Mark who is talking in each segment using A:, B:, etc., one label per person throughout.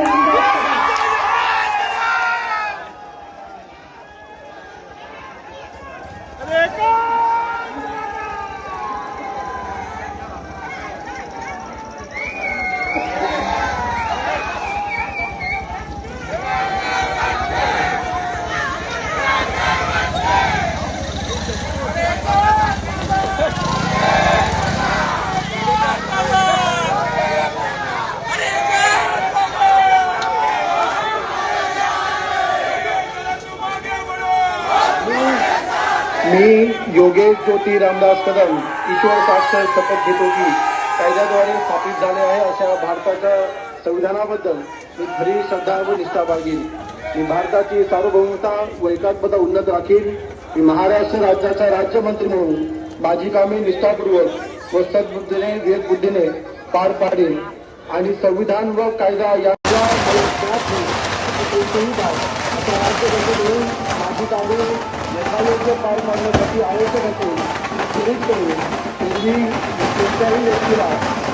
A: रामदास कदम
B: मी योगेश ज्योती रामदास कदम ईश्वर साक्षर शपथ घेतो की कायद्याद्वारे स्थापित झाले आहे अशा भारताच्या संविधानाबद्दल मी खरी श्रद्धा व निष्ठा बाळगीन. मी भारताची सार्वभौमता व एकात्मता उन्नत राखीन. मी महाराष्ट्र राज्याचा राज्यमंत्री म्हणून माझी कामे निष्ठापूर्वक व सद्बुद्धीने विवेकबुद्धीने पार पाडेन. आणि संविधान व कायदा यांच्या कोणतेही बाब अशा माझी कामे यथायोग्य पार पाडण्यासाठी आवश्यक असेल सुनिश्चित करून पूर्वी कोणत्याही व्यक्तीला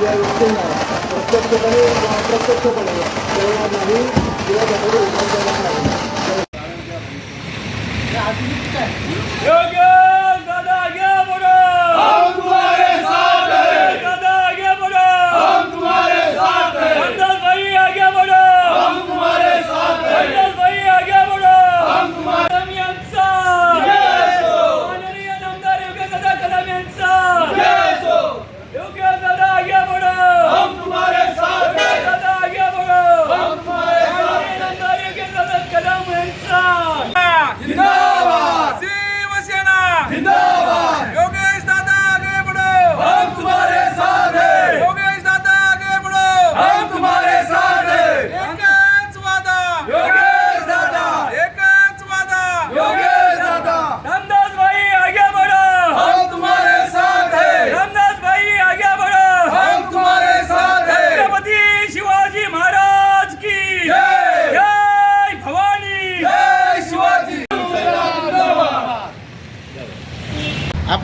B: या व्यक्तींना प्रत्यक्षपणे किंवा अप्रत्यक्षपणे प्रेरणा नाही किंवा त्यामध्ये उभं करणार नाही.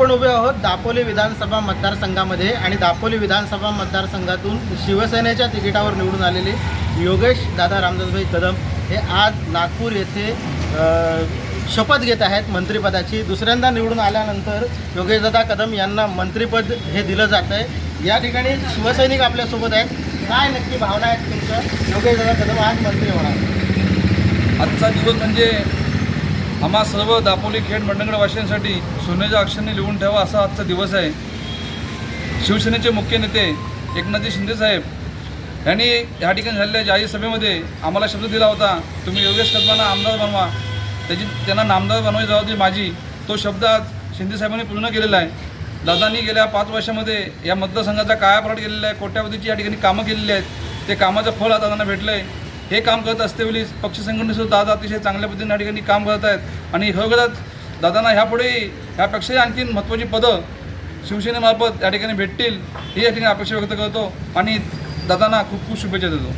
C: आपण उभे आहोत दापोली विधानसभा मतदारसंघामध्ये आणि दापोली विधानसभा मतदारसंघातून शिवसेनेच्या तिकिटावर निवडून आलेले योगेश दादा रामदासभाई कदम हे आज नागपूर येथे शपथ घेत आहेत मंत्रिपदाची. दुसऱ्यांदा निवडून आल्यानंतर योगेशदादा कदम यांना मंत्रिपद हे दिलं जात आहे. या ठिकाणी शिवसैनिक आपल्यासोबत आहेत. काय नक्की भावना आहेत तुमच्या? योगेशदादा कदम आज मंत्री होणार.
D: आजचा दिवस म्हणजे आम्हा सर्व दापोली खेड मंडंगडवाशियांसाठी सोन्याच्या अक्षरांनी लिहून ठेवा असा आजचा दिवस आहे. शिवसेनेचे मुख्य नेते एकनाथजी शिंदेसाहेब यांनी या ठिकाणी झालेल्या जाहीर सभेमध्ये आम्हाला शब्द दिला होता. तुम्ही योगेश कदमांना आमदार बनवा. त्याची त्यांना नामदार बनवायची जबाबदारी माझी. तो शब्द आज शिंदेसाहेबांनी पूर्ण केलेला आहे. दादांनी गेल्या पाच वर्षामध्ये या मतदारसंघाचा कायापालट केलेला आहे. कोट्यावधीची या ठिकाणी कामं केलेली आहेत. ते कामाचं फळ आता दादांना भेटलं आहे हे काम करत असतेवेळी पक्ष संघटनेसुद्धा दादा अतिशय चांगल्या पद्धतीने या ठिकाणी काम करत आहेत. आणि खरोखरच दादांना ह्यापुढेही ह्यापेक्षाही आणखी महत्त्वाची पदं शिवसेनेमार्फत या ठिकाणी भेटतील ही या ठिकाणी अपेक्षा व्यक्त करतो आणि दादांना खूप खूप शुभेच्छा देतो.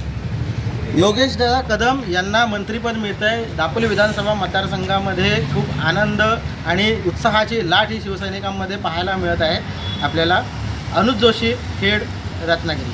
C: योगेश दादा कदम यांना मंत्रिपद मिळतं आहे दापोली विधानसभा मतदारसंघामध्ये खूप आनंद आणि उत्साहाची लाट ही शिवसैनिकांमध्ये पाहायला मिळत आहे. आपल्याला अनुज जोशी खेड रत्नागिरी.